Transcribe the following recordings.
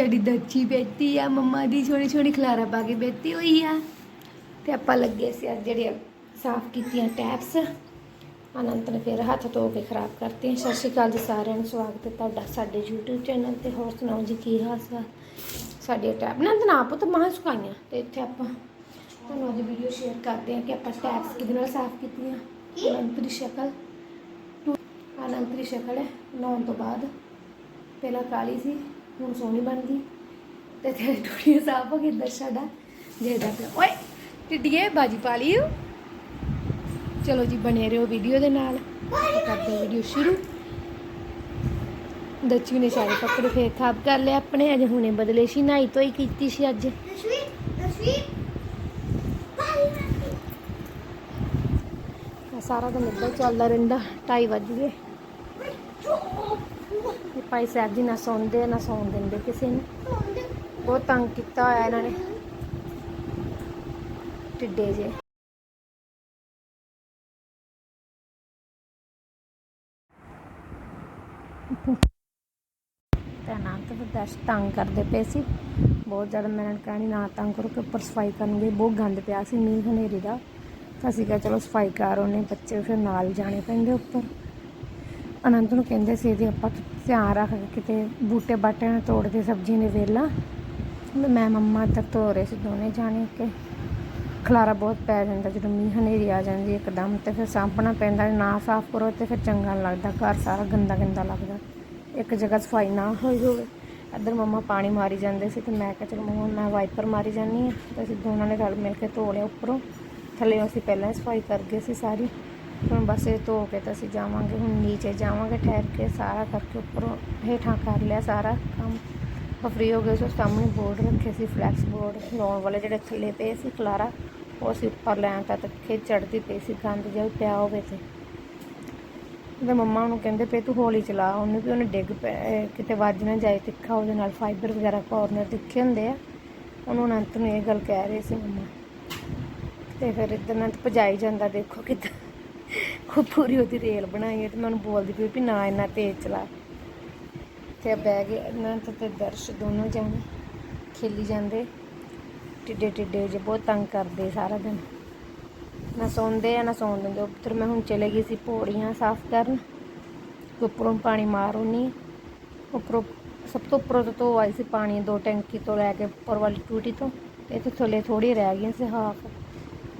ਸਾਡੀ ਦੱਚੀ ਬੈਠੀ ਆ, ਮੰਮਾ ਦੀ ਛੋਟੀ ਛੋਟੀ ਖਲਾਰਾ ਪਾ ਕੇ ਬੈਠੀ ਹੋਈ ਆ। ਤੇ ਆਪਾਂ ਲੱਗੇ ਸੀ ਅੱਜ ਜਿਹੜੇ ਸਾਫ਼ ਕੀਤੀਆਂ ਟੈਪਸ। ਅਨੰਤ ਨੇ ਫਿਰ ਹੱਥ ਧੋ ਕੇ ਖਰਾਬ ਕਰਤੇ ਸਤਿ ਸ਼੍ਰੀ ਅਕਾਲ ਜੀ ਸਾਰਿਆਂ ਨੂੰ, ਸਵਾਗਤ ਹੈ ਤੁਹਾਡਾ ਸਾਡੇ YouTube ਚੈਨਲ ਤੇ। ਹੋਰ ਸੁਣਾਓ ਜੀ, ਕੀ ਹਾਲ ਚਾਲ? ਸਾਡੇ ਟੈਪ ਨੰਦ ਨਾ ਪੁੱਤ ਮਾਂ ਸੁਕਾਈਆਂ। ਤੇ ਇੱਥੇ ਆਪਾਂ ਤੁਹਾਨੂੰ ਅੱਜ ਵੀਡੀਓ ਸ਼ੇਅਰ ਕਰਦੇ ਹਾਂ ਕਿ ਆਪਾਂ ਟੈਪਸ ਕਿਹਦੇ ਨਾਲ ਸਾਫ਼ ਕੀਤੀਆਂ। ਅਨੰਤ ਦੀ ਸ਼ਕਲ। ਅਨੰਤ ਦੀ ਸ਼ਕਲ ਹੈ ਨਹਾਉਣ ਤੋਂ ਬਾਅਦ। ਪਹਿਲਾਂ ਕਾਲੀ ਸੀ ਹੁਣ ਸੋਹਣੀ ਬਣ ਗਈ ਤੇ ਤੇਰੇ ਟੋੜੀਆਂ ਸਾਫ਼ ਹੋ ਗਈ ਇੱਧਰ ਸਾਡਾ। ਜਿਹਦਾ ਪਿਆ ਓਏ ਟਿੱਡੀਏ ਬਾਜੀ ਪਾ ਲਈ ਓ। ਚਲੋ ਜੀ ਬਣੇ ਰਹੋ ਵੀਡੀਓ ਦੇ ਨਾਲ। ਕਰਦੇ ਹਾਂ ਵੀਡੀਓ ਸ਼ੁਰੂ। ਦੱਚੀ ਨੇ ਸਾਰੇ ਕੱਪੜੇ ਫੇਰ ਖਾਬ ਕਰ ਲਏ ਆਪਣੇ। ਅਜੇ ਹੁਣੇ ਬਦਲੇ ਸੀ ਨਹਾਈ ਧੋਈ ਕੀਤੀ ਸੀ ਅੱਜ। ਸਾਰਾ ਦਿਨ ਇੱਦਾਂ ਹੀ ਚੱਲਦਾ ਰਹਿੰਦਾ। 2:30 ਵੱਜ ਭਾਈ ਸਾਹਿਬ ਜੀ ਨਾ ਸੌਂਦੇ ਨਾ ਸੌਣ ਦਿੰਦੇ ਕਿਸੇ ਨੂੰ। ਬਹੁਤ ਤੰਗ ਕੀਤਾ ਹੋਇਆ ਇਹਨਾਂ ਨੇ। ਟਿੱਡੇ ਜੇ ਨਾ ਤਾਂ ਬਰਦਾਸ਼ਤ ਤੰਗ ਕਰਦੇ ਪਏ ਸੀ। ਬਹੁਤ ਜ਼ਿਆਦਾ ਮੈਂ ਇਹਨਾਂ ਨੂੰ ਕਹਿਣੀ, ਨਾ ਤੰਗ ਕਰੋ ਕਿ ਉੱਪਰ ਸਫ਼ਾਈ ਕਰਨ ਕਰਨਗੇ ਬਹੁਤ ਗੰਦ ਪਿਆ ਸੀ ਮੀਂਹ ਹਨੇਰੀ ਦਾ। ਤਾਂ ਅਸੀਂ ਕਿਹਾ ਚਲੋ ਸਫ਼ਾਈ ਕਰ ਉਹਨੇ ਬੱਚੇ ਫਿਰ ਨਾਲ ਜਾਣੇ ਪੈਂਦੇ ਉੱਪਰ। ਅਨੰਦ ਨੂੰ ਕਹਿੰਦੇ ਸੀ ਇਹਦੀ ਆਪਾਂ ਧਿਆਨ ਰੱਖ ਕੇ ਕਿਤੇ ਬੂਟੇ ਬਾਟਿਆਂ ਨਾ ਤੋੜਦੇ ਸਬਜ਼ੀ ਨੇ ਵੇਲਾ। ਮੈਂ ਮੰਮਾ ਤੱਕ ਧੋ ਰਹੇ ਸੀ ਦੋਨੇ ਜਾਣੇ ਕਿ ਖਲਾਰਾ ਬਹੁਤ ਪੈ ਜਾਂਦਾ ਜਦੋਂ ਮੀਂਹ ਹਨੇਰੀ ਆ ਜਾਂਦੀ ਇੱਕਦਮ ਤੇ ਫਿਰ ਸਾਂਭਣਾ ਪੈਂਦਾ, ਨਾ ਸਾਫ਼ ਕਰੋ ਤੇ ਫਿਰ ਚੰਗਾ ਨਹੀਂ ਲੱਗਦਾ, ਘਰ ਸਾਰਾ ਗੰਦਾ ਗੰਦਾ ਲੱਗਦਾ। ਇੱਕ ਜਗ੍ਹਾ ਸਫ਼ਾਈ ਨਾ ਹੋਈ ਹੋਵੇ। ਇੱਧਰ ਮੰਮਾ ਪਾਣੀ ਮਾਰੀ ਜਾਂਦੇ ਸੀ ਤੇ ਮੈਂ ਕਿਹਾ ਚਲੋ ਮੰਮਾ ਮੈਂ ਵਾਈਪਰ ਮਾਰੀ ਜਾਂਦੀ ਹਾਂ। ਤੇ ਅਸੀਂ ਦੋਨਾਂ ਨੇ ਰਲ ਮਿਲ ਕੇ ਧੋ ਲਿਆ ਉੱਪਰੋਂ। ਥੱਲੇ ਅਸੀਂ ਪਹਿਲਾਂ ਹੀ ਸਫ਼ਾਈ ਕਰ ਗਏ ਸੀ ਸਾਰੀ। ਹੁਣ ਬਸ ਇਹ ਧੋ ਕੇ ਤਾਂ ਅਸੀਂ ਜਾਵਾਂਗੇ, ਹੁਣ ਨੀਚੇ ਜਾਵਾਂਗੇ, ਠਹਿਰ ਕੇ ਸਾਰਾ ਕਰਕੇ ਉੱਪਰੋਂ ਹੇਠਾਂ ਕਰ ਲਿਆ ਸਾਰਾ ਕੰਮ। ਆਪਾਂ ਫ੍ਰੀ ਹੋ ਗਏ ਸੋ ਸਾਹਮਣੇ ਬੋਰਡ ਰੱਖੇ ਸੀ ਫਲੈਕਸ ਬੋਰਡ ਲਾਉਣ ਵਾਲੇ ਜਿਹੜੇ ਥੱਲੇ ਪਏ ਸੀ, ਖਲਾਰਾ। ਉਹ ਅਸੀਂ ਉੱਪਰ ਲੈਣ ਤਾਂ ਤੱਕੇ ਚੜਦੀ ਪਈ ਸੀ, ਗੰਦ ਜਿਹਾ ਪਿਆ ਹੋਵੇ ਤੇ। ਉਹਦੇ ਮੰਮਾ ਨੂੰ ਕਹਿੰਦੇ ਪਏ, ਤੂੰ ਹੌਲੀ ਚਲਾ। ਉਹਨੂੰ ਵੀ ਉਹਨੇ ਡਿੱਗ ਪੈ ਕਿਤੇ ਵੱਜ ਨਾ ਜਾਏ, ਤਿੱਖਾ ਉਹਦੇ ਨਾਲ ਫਾਈਬਰ ਵਗੈਰਾ ਕੋਰਨਰ ਤਿੱਖੇ ਹੁੰਦੇ ਆ। ਉਹਨੂੰ ਅਨੰਤ ਨੂੰ ਇਹ ਗੱਲ ਕਹਿ ਰਹੇ ਸੀ ਮੰਮਾ। ਤੇ ਫਿਰ ਇੱਧਰ ਨਾਲ ਭਜਾਈ ਜਾਂਦਾ, ਦੇਖੋ ਕਿੱਦਾਂ ਉਹ ਪੂਰੀ ਉਹਦੀ ਰੇਲ ਬਣਾਈ ਹੈ ਤੇ ਮੈਨੂੰ ਬੋਲਦੀ ਪਈ ਵੀ ਨਾ ਇੰਨਾ ਤੇਜ਼ ਚਲਾ। ਤੇ ਬਹਿ ਗਏ ਅਨੰਤ ਤੇ ਦਰਸ਼ ਦੋਨੋਂ ਜਾਣੇ ਖੇਲੀ ਜਾਂਦੇ। ਟਿੱਡੇ ਟਿੱਡੇ ਜੇ ਬਹੁਤ ਤੰਗ ਕਰਦੇ ਸਾਰਾ ਦਿਨ। ਨਾ ਸੌਂਦੇ ਆ, ਨਾ ਸੌਣ ਦਿੰਦੇ। ਉੱਧਰ ਮੈਂ ਹੁਣ ਚਲੇ ਗਈ ਸੀ ਪੌੜੀਆਂ ਸਾਫ਼ ਕਰਨ। ਉੱਪਰੋਂ ਪਾਣੀ ਮਾਰੋ ਨਹੀਂ ਉੱਪਰੋਂ, ਸਭ ਤੋਂ ਉੱਪਰੋਂ ਤੋਂ ਧੋ ਆਈ ਸੀ ਪਾਣੀ, ਦੋ ਟੈਂਕੀ ਤੋਂ ਲੈ ਕੇ ਉੱਪਰ ਵਾਲੀ ਟੂਟੀ ਤੋਂ। ਤੇ ਇੱਥੇ ਥੱਲੇ ਥੋੜੀ ਰਹਿ ਗਈਆਂ ਸੀ, ਹਾਫ।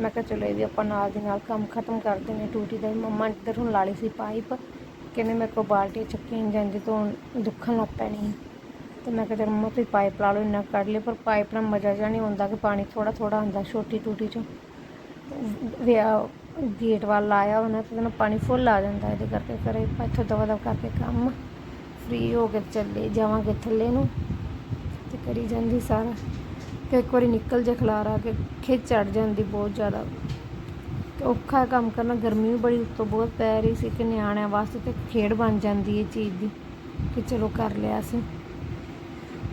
ਮੈਂ ਕਿਹਾ ਚਲੋ ਇਹ ਵੀ ਆਪਾਂ ਨਾਲ ਦੀ ਨਾਲ ਕੰਮ ਖਤਮ ਕਰ ਦਿੰਦੇ ਟੂਟੀ ਦਾ ਮੰਮਾ ਇੱਧਰ ਹੁਣ ਲਾ ਲਈ ਸੀ ਪਾਈਪ। ਕਹਿੰਦੇ ਮੇਰੇ ਕੋਲ ਬਾਲਟੀ ਚੱਕੀ ਨਹੀਂ ਜਾਂਦੀ ਤੋਂ ਦੁੱਖਣ ਲੱਗ ਪੈਣੀ ਹੈ। ਤੇ ਮੈਂ ਕਿਹਾ ਚਲ ਮੰਮਾ ਤੁਸੀਂ ਪਾਈਪ ਲਾ ਲਓ, ਇੰਨਾ ਕੱਢ ਲਿਓ, ਪਰ ਪਾਈਪ ਨਾਲ ਮਜ਼ਾ ਜਿਹਾ ਨਹੀਂ ਆਉਂਦਾ ਕਿ ਪਾਣੀ ਥੋੜਾ ਥੋੜਾ ਆਉਂਦਾ ਛੋਟੀ ਟੂਟੀ ਚੋਂ। ਵਿਆ ਗੇਟ ਵੱਲ ਲਾਇਆ ਉਹਨਾਂ ਤੇ ਉਹਦੇ ਨਾਲ ਪਾਣੀ ਫੁੱਲ ਆ ਜਾਂਦਾ ਇਹਦੇ ਕਰਕੇ ਫਿਰ ਇੱਥੋਂ ਦਵਾ ਦਵ ਕਰਕੇ ਕੰਮ ਫ੍ਰੀ ਹੋ ਕੇ ਚੱਲੇ, ਜਾਵਾਂਗੇ ਥੱਲੇ ਨੂੰ। ਤੇ ਕਰੀ ਜਾਂਦੀ ਸਾਰਾ। ਕਿ ਇੱਕ ਵਾਰੀ ਨਿਕਲ ਜੇ ਖਲਾਰਾ ਕੇ, ਖਿੱਚ ਚੜ ਜਾਂਦੀ ਬਹੁਤ ਜ਼ਿਆਦਾ। ਤੇ ਔਖਾ ਕੰਮ ਕਰਨਾ, ਗਰਮੀ ਵੀ ਬੜੀ ਉੱਤੋਂ ਬਹੁਤ ਪੈ ਰਹੀ ਸੀ ਕਿ ਨਿਆਣਿਆਂ ਵਾਸਤੇ ਤੇ ਖੇਡ ਬਣ ਜਾਂਦੀ ਹੈ ਚੀਜ਼ ਦੀ, ਕਿ ਚਲੋ ਕਰ ਲਿਆ ਸੀ।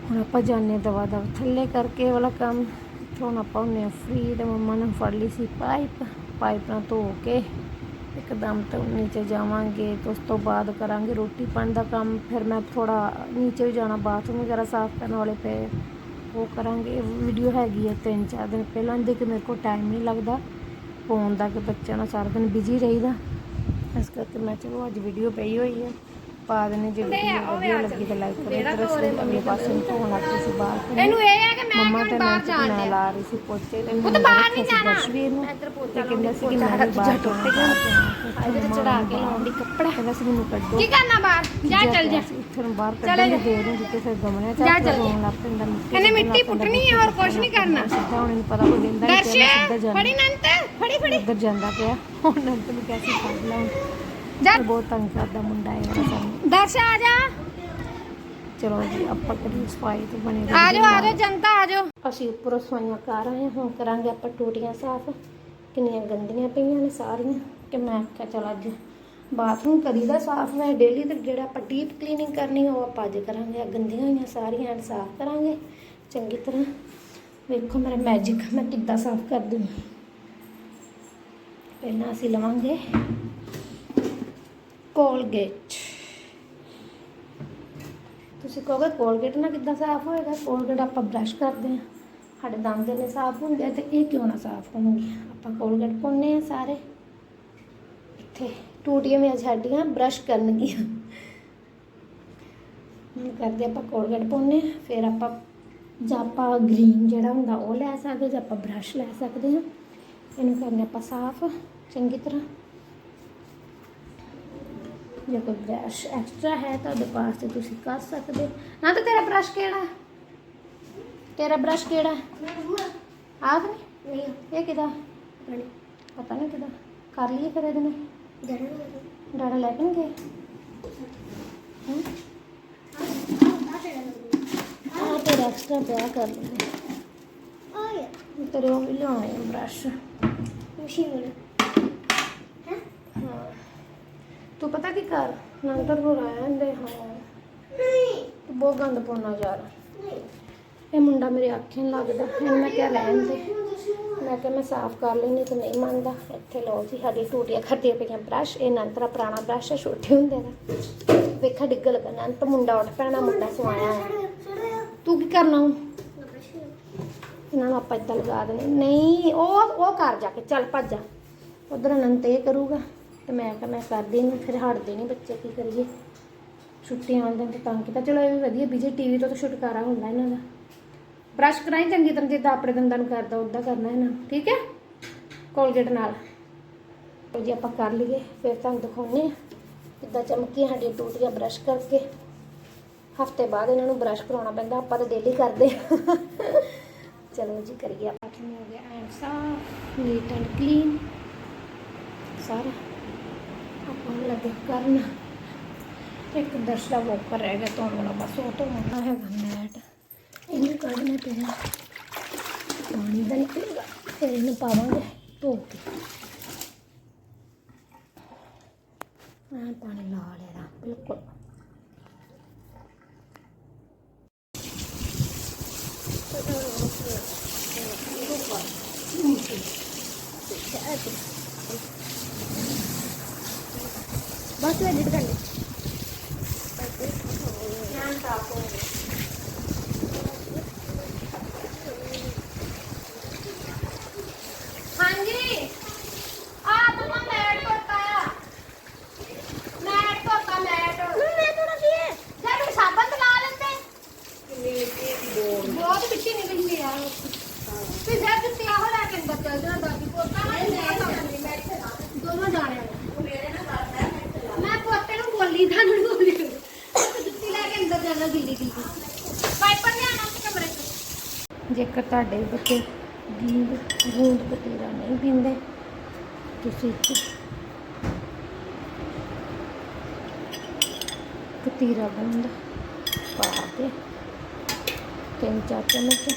ਹੁਣ ਆਪਾਂ ਜਾਣੇ ਦਵਾ ਦਵ, ਥੱਲੇ ਕਰਕੇ ਵਾਲਾ ਕੰਮ, ਤੇ ਹੁਣ ਆਪਾਂ ਹੁੰਨੇ ਆ ਫ੍ਰੀ ਤੇ ਮੰਮਾ ਨੇ ਫੜ ਲਈ ਸੀ ਪਾਈਪ ਪਾਈਪ ਨਾਲ ਧੋ ਕੇ ਇੱਕਦਮ ਤੋਂ ਨੀਚੇ ਜਾਵਾਂਗੇ ਤੇ ਉਸ ਤੋਂ ਬਾਅਦ ਕਰਾਂਗੇ ਰੋਟੀ ਪਾਣੀ ਦਾ ਕੰਮ, ਫਿਰ ਮੈਂ ਥੋੜਾ ਨੀਚੇ ਵੀ ਜਾਣਾ ਬਾਥਰੂਮ ਵਗੈਰਾ ਸਾਫ਼ ਕਰਨ ਵਾਲੇ ਪਏ। ਉਹ ਕਰਾਂਗੇ। ਵੀਡੀਓ ਹੈਗੀ ਹੈ ਤਿੰਨ ਚਾਰ ਦਿਨ ਪਹਿਲਾਂ। ਦੇ ਕਿ ਮੇਰੇ ਕੋਲ ਟਾਈਮ ਨਹੀਂ ਲੱਗਦਾ। ਫੋਨ ਦਾ ਕਿ ਬੱਚਿਆਂ ਨਾਲ ਸਾਰਾ ਦਿਨ ਬਿਜ਼ੀ ਰਹੀਦਾ। ਇਸ ਕਰਕੇ ਮੈਂ ਚਲੋ ਅੱਜ ਵੀਡੀਓ ਪਈ ਹੋਈ ਹੈ ਪਾ ਦੇਣੇ ਜੇ ਵੀਡੀਓ ਵਧੀਆ ਲੱਗੀ ਤਾਂ ਲਾਈਕ ਕਰੋ ਇਧਰ ਅਸੀਂ ਅਗਲੇ ਪਾਸੇ ਨੂੰ ਧੋਣ ਲੱਗ ਪਏ ਸੀ ਬਾਹਰ। ਇਹਨੂੰ ਇਹ ਹੈ ਕਿ ਮੈਂ ਮੰਮਾ ਤੇ ਕਿਉਂ ਮੈਂ ਬਾਹਰ ਤੇ ਜਾਣ ਮੈਂ ਡਿਆ। ਲਾ ਰਹੀ ਸੀ ਪੋਚੇ ਤੇ ਉਹ ਤਾਂ ਬਾਹਰ ਨਹੀਂ ਜਾਣਾ। ਨੂੰ ਇੱਧਰ ਪੋਚਾ ਤੇ ਕਹਿੰਦਾ ਸੀ ਕਿ ਮੈਂ ਬਾਹਰ ਟੁੱਟ ਜਾਣਾ। ਇਹਦੇ ਚੜਾ ਕੇ ਲਾਉਣ ਦੀ ਕੱਪੜਾ। ਕਹਿੰਦਾ ਸੀ ਮੈਨੂੰ ਕੱਢੋ। ਕੀ ਕਰਨਾ ਬਾਹਰ? ਜਾ ਚੱਲ ਜਾ। ਇੱਥੇ ਨੂੰ ਬਾਹਰ ਕੱਢਣ ਦੀ ਦੇਰ ਨਹੀਂ ਦਿੱਤੇ ਫਿਰ ਗਮਲੇ ਚ ਜਾ ਚੱਲ ਰੋਣ ਲੱਗ ਪੈਂਦਾ ਮਿੱਟੀ ਇਹਨੇ ਸੁੱਟਣ ਮਿੱਟੀ ਲੱਗ ਪੈਂਦਾ, ਪੁੱਟਣੀ ਹੈ, ਹੋਰ ਕੁਛ ਨਹੀਂ ਕਰਨਾ। ਸਿੱਧਾ ਹੁਣ ਇਹਨੂੰ ਪਤਾ ਕੋਈ ਦਿੰਦਾ ਨਹੀਂ ਦਰਸ਼ ਕਿ ਮੈਂ ਸਿੱਧਾ ਜਾਣਾ। ਫੜੀ ਨੰਤ ਫੜੀ ਫੜੀ। ਇੱਧਰ ਜਾਂਦਾ ਪਿਆ। ਹੁਣ ਨੰਤ ਨੂੰ ਕਿਹਾ ਸੀ ਫੜ ਲਾ। ਜਾ। ਇਹ ਬਹੁਤ ਤੰਗ ਕਰਦਾ ਮੁੰਡਾ ਇਹ ਵਾਲਾ ਸਾਨੂੰ ਦਰਸ਼ ਆ ਜਾ। ਚਲੋ ਜੀ ਆਪਾਂ ਕਰੀ ਸਫ਼ਾਈ ਤੇ ਬਣੇ ਆ ਜਾਓ ਆ ਜਾਓ ਜਨਤਾ ਆ ਜਾਓ। ਅਸੀਂ ਉੱਪਰੋਂ ਸਫਾਈਆਂ ਕਰ ਆਏ ਹਾਂ ਹੁਣ ਕਰਾਂਗੇ ਆਪਾਂ ਟੂਟੀਆਂ ਸਾਫ਼। ਕਿੰਨੀਆਂ ਗੰਦੀਆਂ ਪਈਆਂ ਨੇ ਸਾਰੀਆਂ ਕਿ ਮੈਂ ਕਿਹਾ ਚਲ ਅੱਜ ਬਾਥਰੂਮ ਕਰੀਦਾ ਸਾਫ਼ ਮੈਂ ਡੇਲੀ ਤੇ ਜਿਹੜਾ ਆਪਾਂ ਡੀਪ ਕਲੀਨਿੰਗ ਕਰਨੀ ਉਹ ਆਪਾਂ ਅੱਜ ਕਰਾਂਗੇ। ਆ ਗੰਦੀਆਂ ਹੋਈਆਂ ਸਾਰੀਆਂ ਐਨ ਸਾਫ਼ ਕਰਾਂਗੇ। ਚੰਗੀ ਤਰ੍ਹਾਂ ਵੇਖੋ ਮੇਰਾ ਮੈਜਿਕ ਮੈਂ ਕਿੱਦਾਂ ਸਾਫ਼ ਕਰ ਦੂੰ। ਪਹਿਲਾਂ ਅਸੀਂ ਲਵਾਂਗੇ ਕੋਲਗੇਟ ਤੁਸੀਂ ਤੁਸੀਂ ਕਹੋਗੇ ਕੋਲਗੇਟ ਨਾਲ ਕਿੱਦਾਂ ਸਾਫ਼ ਹੋਏਗਾ? ਕੋਲਗੇਟ ਆਪਾਂ ਬ੍ਰਸ਼ ਕਰਦੇ ਹਾਂ। ਸਾਡੇ ਦੰਦ ਨੇ ਸਾਫ਼ ਹੁੰਦੇ ਆ ਤੇ ਇਹ ਕਿਉਂ ਨਾ ਸਾਫ਼ ਹੋਣਗੇ ਆਪਾਂ ਕੋਲਗੇਟ ਪਾਉਂਦੇ ਆ ਸਾਰੇ। ਇੱਥੇ ਟੂਟੀਆਂ ਮੇਂ ਸਾਡੀਆਂ ਬ੍ਰਸ਼ ਕਰਨਗੀਆਂ। ਹੁਣ ਕਰਦੇ ਆਪਾਂ ਕੋਲਗੇਟ ਪਾਉਂਦੇ ਹਾਂ ਫਿਰ ਆਪਾਂ ਜਾਂ ਆਪਾਂ ਗ੍ਰੀਨ ਜਿਹੜਾ ਹੁੰਦਾ ਉਹ ਲੈ ਸਕਦੇ ਜਾਂ ਆਪਾਂ ਬ੍ਰਸ਼ ਲੈ ਸਕਦੇ ਹਾਂ ਇਹਨੂੰ ਕਰਨੇ ਆਪਾਂ ਸਾਫ਼, ਚੰਗੀ ਤਰ੍ਹਾਂ। ਜੇ ਕੋਈ ਬ੍ਰਸ਼ ਐਕਸਟਰਾ ਹੈ ਤੁਹਾਡੇ ਪਾਸ ਤੇ ਤੁਸੀਂ ਕਰ ਸਕਦੇ ਹੋ। ਨਾ ਤਾਂ ਤੇਰਾ ਬ੍ਰਸ਼ ਕਿਹੜਾ? ਤੇਰਾ ਬ੍ਰਸ਼ ਕਿਹੜਾ? ਆਹ ਨਹੀਂ ਨਹੀਂ ਇਹ ਕਿਹਦਾ? ਪਤਾ ਨਹੀਂ ਕਿਹਦਾ। ਕਰ ਲਈਏ ਫਿਰ ਇਹਦੇ ਨਾਲ। ਡਾੜਾ ਲੈ ਕੇ ਨਹੀਂ ਗਏ ਹੂੰ? ਆਹ ਤੇਰਾ ਐਕਸਟਰਾ ਪਿਆ ਕਰ ਲੈਂਦੇ ਤੇਰੇ ਉਹ ਵੀ ਲਿਆਉਣੇ ਆ ਬ੍ਰਸ਼ ਹਾਂ ਤੂੰ ਪਤਾ ਕੀ ਕਰ? ਨੰਤਰ ਹੋ ਰਹਿੰਦੇ ਹਾਂ। ਤੂੰ ਬਹੁਤ ਗੰਦ ਪਾਉਣਾ ਯਾਰ। ਇਹ ਮੁੰਡਾ ਮੇਰੇ ਅੱਖੇ ਨਹੀਂ ਲੱਗਦਾ, ਇਹਨੂੰ ਮੈਂ ਕਿਹਾ ਰਹਿਣ ਦੇ। ਮੈਂ ਕਿਹਾ ਮੈਂ ਸਾਫ਼ ਕਰ ਲੈਣੀ ਤੇ ਨਹੀਂ ਮੰਨਦਾ। ਇੱਥੇ ਲਓ ਜੀ ਸਾਡੀ ਟੂਟੀਆਂ ਖਾਤੀਆਂ ਪਈਆਂ ਬ੍ਰਸ਼, ਇਹ ਨੰਤਰਾ ਪੁਰਾਣਾ ਬ੍ਰਸ਼ ਹੈ ਛੋਟੇ ਹੁੰਦੇ ਦਾ। ਵੇਖਾ ਡਿੱਗ ਲੱਗਾ ਤਾਂ ਮੁੰਡਾ ਉੱਠ ਪੈਣਾ ਮੁੰਡਾ ਸਵਾਇਆ ਤੂੰ ਕੀ ਕਰਨਾ ਹੁਣ? ਇਹਨਾਂ ਨੂੰ ਆਪਾਂ ਇੱਦਾਂ ਲਗਾ ਦੇਣੇ ਨਹੀਂ, ਉਹ ਉਹ ਕਰ ਜਾ ਕੇ, ਚੱਲ ਭੱਜ ਜਾ। ਉਧਰ ਅਨੰਤ ਇਹ ਕਰੂਗਾ, ਤੇ ਮੈਂ ਕਿਹਾ ਮੈਂ ਕਰਦੀ ਨਹੀਂ ਫਿਰ ਹਟਦੇ ਨਹੀਂ ਬੱਚੇ, ਕੀ ਕਰੀਏ। ਛੁੱਟੀਆਂ ਆਉਂਦੇ ਤੇ ਤੰਗ ਕੀਤਾ ਚਲੋ ਇਹ ਵੀ ਵਧੀਆ, ਬੀਜੇ ਟੀਵੀ ਤੋਂ ਤਾਂ ਛੁਟਕਾਰਾ ਹੁੰਦਾ ਇਹਨਾਂ ਦਾ। ਬ੍ਰਸ਼ ਕਰਾਈ ਚੰਗੀ ਤਰ੍ਹਾਂ, ਜਿੱਦਾਂ ਆਪਣੇ ਦੰਦਾਂ ਨੂੰ ਕਰਦਾ ਉਦਾਂ ਕਰਨਾ ਇਹਨਾਂ ਨੂੰ। ਠੀਕ ਹੈ? ਕੋਲਗੇਟ ਨਾਲ। ਲਓ ਜੀ, ਆਪਾਂ ਕਰ ਲਈਏ। ਫਿਰ ਤੁਹਾਨੂੰ ਦਿਖਾਉਂਦੇ ਆ, ਕਿੱਦਾਂ ਚਮਕੀਆਂ ਸਾਡੀਆਂ ਟੂਟੀਆਂ ਬ੍ਰਸ਼ ਕਰਕੇ। ਹਫ਼ਤੇ ਬਾਅਦ ਇਹਨਾਂ ਨੂੰ ਬ੍ਰਸ਼ ਕਰਾਉਣਾ ਪੈਂਦਾ, ਆਪਾਂ ਤਾਂ ਡੇਲੀ ਕਰਦੇ ਆ। ਚਲੋ ਜੀ, ਕਰੀਏ ਆਪਾਂ। ਨੂੰ ਹੋ ਗਿਆ, ਐਂਡ ਸਾਫ਼ ਨੀਟ ਐਂਡ ਕਲੀਨ ਸਾਰਾ ਆਪਾਂ ਨੂੰ ਲੱਗੇ ਕਰਨ। ਇੱਕ ਦਰਸ਼ ਵੋਕਰ ਰਹਿ ਗਿਆ ਧੋਣ ਵਾਲਾ, ਬਸ ਉਹ ਧੋਣਾ ਹੈਗਾ ਮੈਟ ਇਹਨੂੰ ਕੱਢਣਾ ਪੈਣਾ ਪਾਣੀ ਦਾ ਨਿਕਲੇਗਾ ਫਿਰ ਇਹਨੂੰ ਪਾਵਾਂਗੇ ਧੋ ਕੇ ਆ ਪਾਣੀ ਲਾ ਲੈਣਾ ਬਿਲਕੁਲ ਬਸ ਐਡਿਟ ਕਰ ਲੈ ਧਿਆਨ ਸਾਫ਼ ਹੋ ਗਿਆ ਹਾਂਜੀ ਆ ਮਮਾ ਮੈਟ ਧੋਤਾ ਮੈਟ ਧੋਤਾ ਮੈਟ ਮੈਂ ਧੋਣਾ ਕੀ ਹੈ ਜਦ ਸਾਬਣ ਤੇ ਲਾ ਲੈਂਦੇ ਬਹੁਤ ਮਿੱਟੀ ਨਿਕਲਦੀ ਆ ਤੇ ਜਦ ਜੁੱਤੀ ਆਹੋ ਲੈ ਕੇ ਅੰਦਰ ਚੱਲ ਜਾਣਾ ਦਾਦੀ ਪੋਤਾ ਮੈਂ ਦੋਨੋਂ ਜਾਣੇ ਮੈਂ ਪੋਤੇ ਨੂੰ ਬੋਲੀ ਤੁਹਾਨੂੰ ਬੋਲੀ ਜੁੱਤੀ ਲੈ ਕੇ ਅੰਦਰ ਜਾਣਾ ਗਿੱਲੀ ਗਿੱਲੀ ਵਾਈਪਰ ਲਿਆਣਾ ਉਸ ਕਮਰੇ ਚ ਜੇਕਰ ਤੁਹਾਡੇ ਬੱਚੇ ਗੀਂਦ, ਗੂੰਦ ਕਤੀਰਾ ਨਹੀਂ ਪੀਂਦੇ। ਤੁਸੀਂ ਕਤੀਰਾ ਗੂੰਦ ਪਾ ਕੇ ਤਿੰਨ ਚਾਰ ਚਮਚ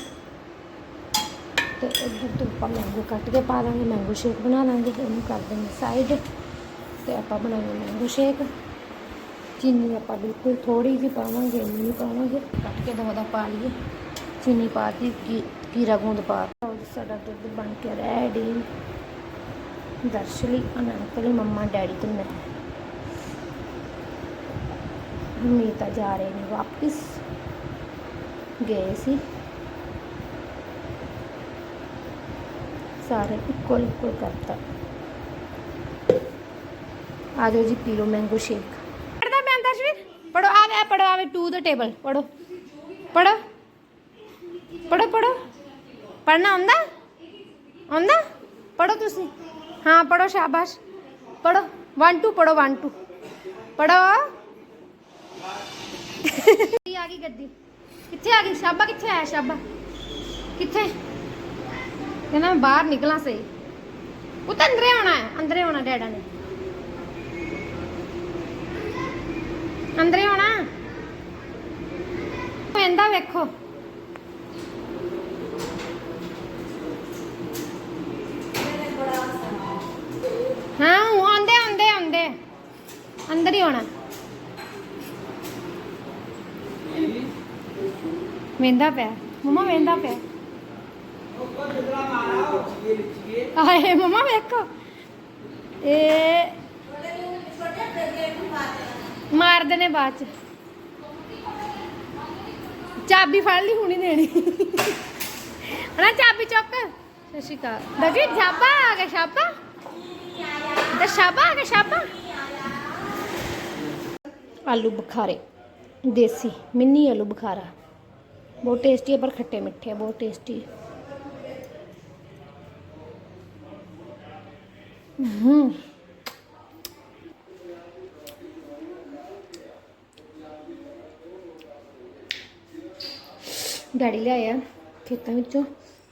ਤੇ ਇੱਧਰ ਤੋਂ ਆਪਾਂ ਮੈਂਗੋ ਕੱਟ ਕੇ ਪਾ ਦਾਂਗੇ ਮੈਂਗੋ ਸ਼ੇਕ ਬਣਾ ਲਾਂਗੇ। ਇਹਨੂੰ ਕਰ ਦਿੰਦੇ ਸਾਈਡ ਤੇ ਆਪਾਂ ਬਣਾਉਂਦੇ ਮੈਂਗੋ ਸ਼ੇਕ ਚੀਨੀ ਆਪਾਂ ਬਿਲਕੁਲ ਥੋੜੀ ਜਿਹੀ ਪਾਵਾਂਗੇ, ਇੰਨੀ ਨਹੀਂ ਪਾਵਾਂਗੇ। ਕੱਟ ਕੇ ਦਵਾ ਦਾ ਪਾ ਲਈਏ। ਚੀਨੀ ਪਾ ਦਿੱਤੀ ਕੀਰਾ ਗੂੰਦ ਪਾ ਲਓ ਜੀ, ਸਾਡਾ ਦੁੱਧ ਬਣ ਕੇ ਰੈਡੀ ਦਰਸ਼ਲੀ ਅਨੰਤ ਮੰਮਾ ਡੈਡੀ ਤੇ ਮੈਂ। ਮੀਤਾ ਜਾ ਰਹੇ ਨੇ ਵਾਪਿਸ। ਗਏ ਸੀ। ਸਾਰੇ ਇੱਕੋ ਇੱਕੋ ਕਰਤਾ। ਆ ਜਾਓ ਜੀ ਪੀ ਲਓ ਮੈਂਗੋ ਸ਼ੇਕ ਪੜਦਾ ਮੈਂ ਅੰਦਰਸ਼ਵੀਰ ਪੜੋ ਆ ਪੜੋ ਆਵੇ 2 ਦਾ ਟੇਬਲ ਪੜੋ ਪੜੋ ਪੜੋ ਪੜੋ ਪੜਨਾ ਆਉਂਦਾ ਆਉਂਦਾ ਪੜੋ ਤੁਸੀਂ ਹਾਂ ਪੜੋ ਸ਼ਾਬਾਸ਼ ਪੜੋ 1 2 ਪੜੋ 1 2 ਪੜੋ ਆ ਗਈ ਗੱਡੀ ਕਿੱਥੇ ਆ ਗਈ ਸ਼ਾਬਾ ਕਿੱਥੇ ਆਇਆ ਸ਼ਾਬਾ ਕਿੱਥੇ ਕਹਿੰਦਾ ਮੈਂ ਬਾਹਰ ਨਿਕਲਾਂ ਸਹੀ ਉਹ ਤਾਂ ਅੰਦਰੇ ਆਉਣਾ ਹੈ ਅੰਦਰੇ ਆਉਣਾ ਡੈਡਾ ਨੇ ਅੰਦਰੇ ਆਉਣਾ ਪੈਂਦਾ ਵੇਖੋ ਹਾਂ ਉਹ ਆਉਂਦੇ ਆਉਂਦੇ ਆਉਂਦੇ ਅੰਦਰ ਹੀ ਆਉਣਾ। ਵੇਂਦਾ ਪਿਆ। ਮਮਾ, ਵੇਂਦਾ ਪਿਆ। ਆਏ, ਮਮਾ, ਵੇਖੋ। ਇਹ ਮਾਰਦੇ ਨੇ ਬਾਅਦ ਚ। ਚਾਬੀ ਫੜ ਲਈ, ਹੁਣੀ ਦੇਣੀ। ਹਣਾ, ਚਾਬੀ ਚੁੱਕ। ਸਤਿ ਸ਼੍ਰੀ ਅਕਾਲ। ਆ ਗਿਆ, ਛਾਪਾ? ਤੇ ਆ ਗਿਆ, ਛਾਪਾ? ਆਲੂ ਬੁਖਾਰੇ, ਦੇਸੀ, ਮਿੰਨੀ ਆਲੂ ਬੁਖਾਰਾ। ਬਹੁਤ ਟੇਸਟੀ ਹੈ ਪਰ ਖੱਟੇ ਮਿੱਠੇ ਆ, ਬਹੁਤ ਟੇਸਟੀ ਹੂੰ। ਡੈਡੀ ਲਿਆਇਆ ਖੇਤਾਂ ਵਿੱਚੋਂ।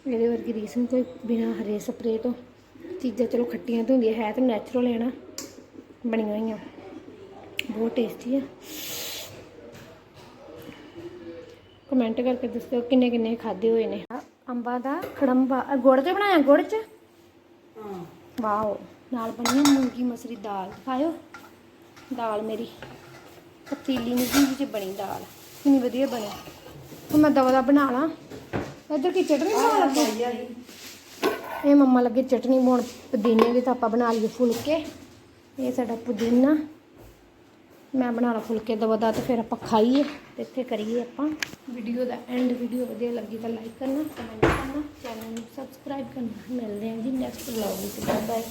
ਇਹਦੇ ਵਰਗੀ ਰੀਸ ਕੋਈ ਬਿਨਾ ਹਰੇ ਸਪਰੇ ਤੋਂ। ਚੀਜ਼ਾਂ ਚਲੋ ਖੱਟੀਆਂ ਤਾਂ ਹੁੰਦੀਆਂ, ਹੈ ਤਾਂ ਨੈਚੁਰਲ ਹੈ ਨਾ। ਬਣੀਆਂ ਹੋਈਆਂ। ਬਹੁਤ ਟੇਸਟੀ ਹੈ ਕਮੈਂਟ ਕਰਕੇ ਦੱਸੋ ਕਿੰਨੇ ਕਿੰਨੇ ਖਾਦੇ ਹੋਏ ਨੇ। ਅੰਬਾਂ ਦਾ ਖੜੰਬਾ ਗੁੜ ਤੇ ਬਣਾਇਆ ਗੁੜ ਚ? ਵਾਓ ਨਾਲ ਬਣੀ ਹੈ ਮੂੰਗੀ ਮਸਰੀ ਦਾਲ ਖਾਇਓ ਦਾਲ ਮੇਰੀ ਪਤੀਲੀ ਜਿਹੀ ਚ ਬਣੀ ਦਾਲ ਕਿੰਨੀ ਵਧੀਆ ਬਣੀ। ਹੁਣ ਮੈਂ ਦਵਾ ਦਾ ਬਣਾ ਲਾਂ। ਇੱਧਰ ਕੀ ਚਟਨੀ ਬਣਾ ਲੱਗੇ? ਇਹ ਮੰਮਾ ਲੱਗੇ ਚਟਨੀ ਬਣਾਉਣ ਪੁਦੀਨੇ ਦੀ ਤਾਂ ਆਪਾਂ ਬਣਾ ਲਈਏ ਫੁਲਕੇ। ਇਹ ਸਾਡਾ ਪੁਦੀਨਾ। ਮੈਂ ਬਣਾ ਫੁਲਕੇ, ਦਵਾ ਦਾ ਤੇ ਫਿਰ ਆਪਾਂ ਖਾਈਏ ਤੇ ਇੱਥੇ ਕਰੀਏ ਆਪਾਂ। ਵੀਡੀਓ ਦਾ ਐਂਡ ਵੀਡੀਓ ਵਧੀਆ ਲੱਗੀ ਤਾਂ ਲਾਈਕ ਕਰਨਾ ਕਮੈਂਟ ਕਰਨਾ ਚੈਨਲ ਨੂੰ ਸਬਸਕ੍ਰਾਈਬ ਕਰਨਾ। ਮਿਲਦੇ ਹਾਂ ਜੀ ਨੈਕਸਟ ਵਲੌਗ ਵਿੱਚ। Bye bye